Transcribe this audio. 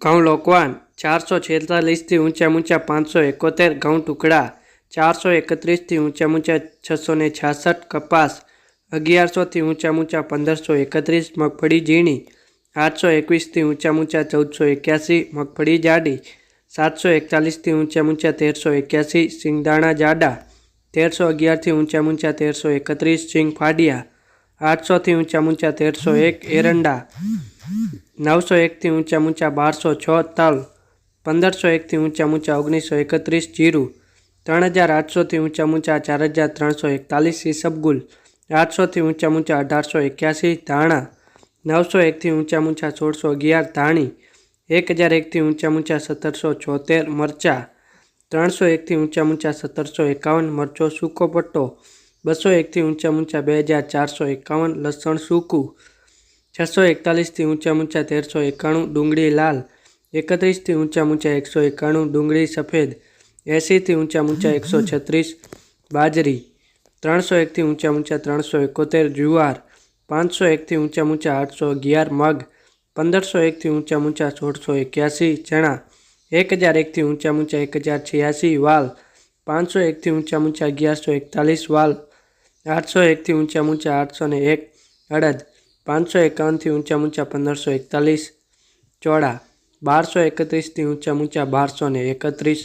ઘઉં લોકવાન ચારસો છેતાલીસથી ઊંચા ઊંચા પાંચસો એકોતેર ઘઉં ટુકડા ચારસો એકત્રીસથી ઊંચા ઊંચા છસો ને છાસઠ કપાસ અગિયારસોથી ઊંચા ઊંચા પંદરસો એકત્રીસ મગફળી ઝીણી આઠસો એકવીસથી ઊંચા ઊંચા ચૌદસો એક્યાસી મગફળી જાડી સાતસો એકતાલીસથી ઊંચા ઊંચા તેરસો એક્યાસી સિંગદાણા જાડા તેરસો અગિયારથી ઊંચા ઊંચા તેરસો એકત્રીસ સિંગ ફાડિયા આઠસોથી ઊંચા ઊંચા તેરસો એક એરંડા નવસો એકથી ઊંચા ઊંચા બારસો છ તલ પંદરસો એકથી ઊંચા ઊંચા ઓગણીસો એકત્રીસ જીરું ત્રણ હજાર આઠસોથી ઊંચા ઊંચા ચાર હજાર ત્રણસો એકતાલીસ ઈસબગુલ આઠસોથી ઊંચા ઊંચા અઢારસો એક્યાસી ધાણા નવસો એકથી ઊંચા ઊંચા સોળસો અગિયાર ધાણી એક હજાર એકથી ઊંચા ઊંચા સત્તરસો છોતેર મરચા ત્રણસો એકથી ઊંચા ઊંચા સત્તરસો એકાવન મરચો સૂકો પટ્ટો બસો એકથી ઊંચા ઊંચા બે હજાર ચારસો એકાવન લસણ સૂકું છસો એકતાલીસથી ઊંચા ઊંચા તેરસો એકાણું ડુંગળી લાલ એકત્રીસથી ઊંચા ઊંચા એકસો એકાણું ડુંગળી સફેદ એંસીથી ઊંચા ઊંચા એકસો છત્રીસ બાજરી ત્રણસો એકથી ઊંચા ઊંચા ત્રણસો એકોતેર જુવાર પાંચસો એકથી ઊંચા ઊંચા આઠસો અગિયાર મગ પંદરસો એકથી ઊંચા ઊંચા સોળસો એક્યાસી ચણા એક હજાર એકથી ઊંચા ઊંચા એક હજાર છ્યાસી વાલ પાંચસો એકથી ઊંચા ઊંચા અગિયારસો એકતાલીસ વાલ આઠસો એકથી ઊંચા ઊંચા આઠસો ને એક અડદ પાંચસો એકાવનથી ઊંચા ઊંચા પંદરસો એકતાલીસ ચોળા બારસો એકત્રીસથી ઊંચા ઊંચા બારસો ને એકત્રીસ